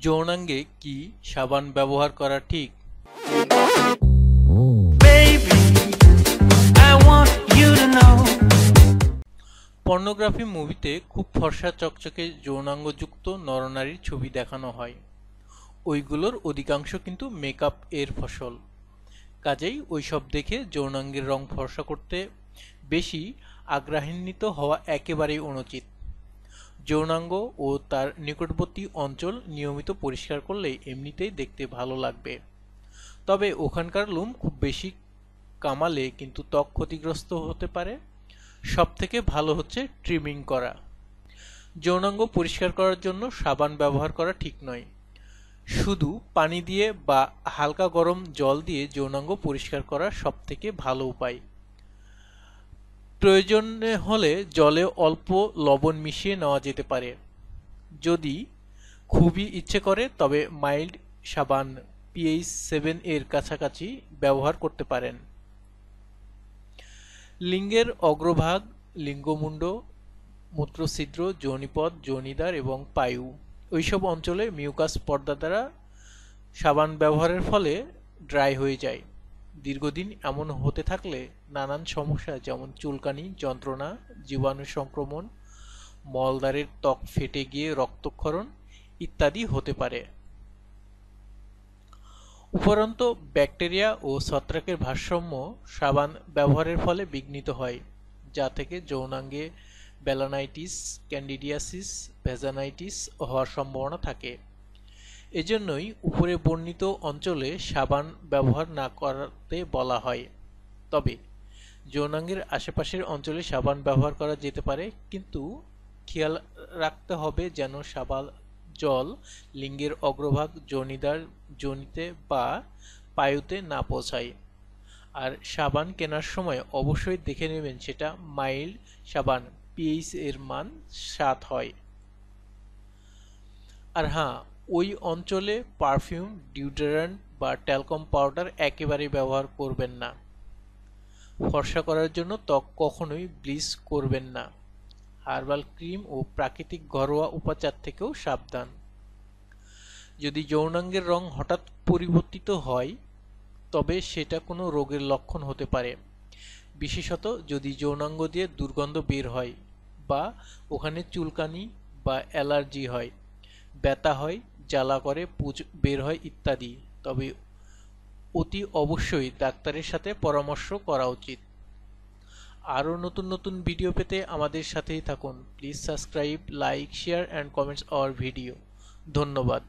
যৌনাঙ্গে কি সাবান ব্যবহার করা ঠিক. পর্নোগ্রাফি মুভিতে খুব ফর্সা চকচকে যৌনাঙ্গযুক্ত নরনারীর ছবি দেখানো হয়। ওইগুলোর অধিকাংশ কিন্তু মেকআপ এর ফসল। কাজেই ওইসব দেখে যৌনাঙ্গের রং ফর্সা করতে বেশি আগ্রহান্বিত হওয়া একেবারেই অনুচিত। যৌনাঙ্গ ও তার নিকটবর্তী অঞ্চল নিয়মিত পরিষ্কার করলে এমনিতেই দেখতে ভালো লাগবে। তবে ওখানকার লুম খুব বেশি কামালে কিন্তু ত্বক ক্ষতিগ্রস্ত হতে পারে। সবথেকে ভালো হচ্ছে ট্রিমিং করা। যৌনাঙ্গ পরিষ্কার করার জন্য সাবান ব্যবহার করা ঠিক নয়। শুধু পানি দিয়ে বা হালকা গরম জল দিয়ে যৌনাঙ্গ পরিষ্কার করা সবথেকে ভালো উপায়। প্রয়োজনে হলে জলে অল্প লবণ মিশিয়ে নেওয়া যেতে পারে। যদি খুবই ইচ্ছে করে, তবে মাইল্ড সাবান পিএইচ সেভেন এর কাছাকাছি ব্যবহার করতে পারেন। লিঙ্গের অগ্রভাগ লিঙ্গমুণ্ড, মূত্রছিদ্র যোনিপদ যোনিদ্বার এবং পায়ু। ওইসব অঞ্চলে মিউকাস পর্দা দ্বারা সাবান ব্যবহারের ফলে ড্রাই হয়ে যায়। দীর্ঘদিন এমন হতে থাকলে নানান সমস্যা যেমন চুলকানি, যন্ত্রণা, জীবাণু সংক্রমণ, মলদ্বারের ত্বক ফেটে গিয়ে রক্তক্ষরণ ইত্যাদি হতে পারে। উপরন্তু ব্যাকটেরিয়া ও ছত্রাকের ভারসাম্য সাবান ব্যবহারের ফলে বিঘ্নিত হয়, যা থেকে যৌনাঙ্গে বেলানাইটিস ক্যান্ডিডিয়াসিস ভেজানাইটিস হওয়ার সম্ভাবনা থাকে। এজন্যই উপরে বর্ণিত অঞ্চলে সাবান ব্যবহার না করতে বলা হয়। তবে যৌনাঙ্গের আশেপাশের অঞ্চলে সাবান ব্যবহার করা যেতে পারে, কিন্তু খেয়াল রাখতে হবে যেন সাবান জল, লিঙ্গের অগ্রভাগ যোনিদার যোনিতে বা পায়ুতে না পৌঁছায়। আর সাবান কেনার সময় অবশ্যই দেখে নেবেন সেটা মাইল্ড সাবান, পিএইচ এর মান সাত হয়। আর হ্যাঁ ওই অঞ্চলে পারফিউম, ডিওডোরেন্ট বা ট্যালকম পাউডার একেবারেই ব্যবহার করবেন না। ফর্সা করার জন্য ত্বক কখনোই ব্লিচ করবেন না। হার্বাল ক্রিম ও প্রাকৃতিক ঘরোয়া উপাচার থেকেও সাবধান। যদি যৌনাঙ্গের রং হঠাৎ পরিবর্তিত হয়, তবে সেটা কোনো রোগের লক্ষণ হতে পারে। বিশেষত যদি যৌনাঙ্গ দিয়ে দুর্গন্ধ বের হয় বা ওখানে চুলকানি বা অ্যালার্জি হয়, ব্যথা হয় জ্বালা করে, পুজ বের হয় ইত্যাদি। তবে অতি অবশ্যই ডাক্তারের সাথে পরামর্শ করা উচিত। আরও নতুন নতুন ভিডিও পেতে আমাদের সাথেই থাকুন। Please subscribe, like, share, and comments our video. ধন্যবাদ।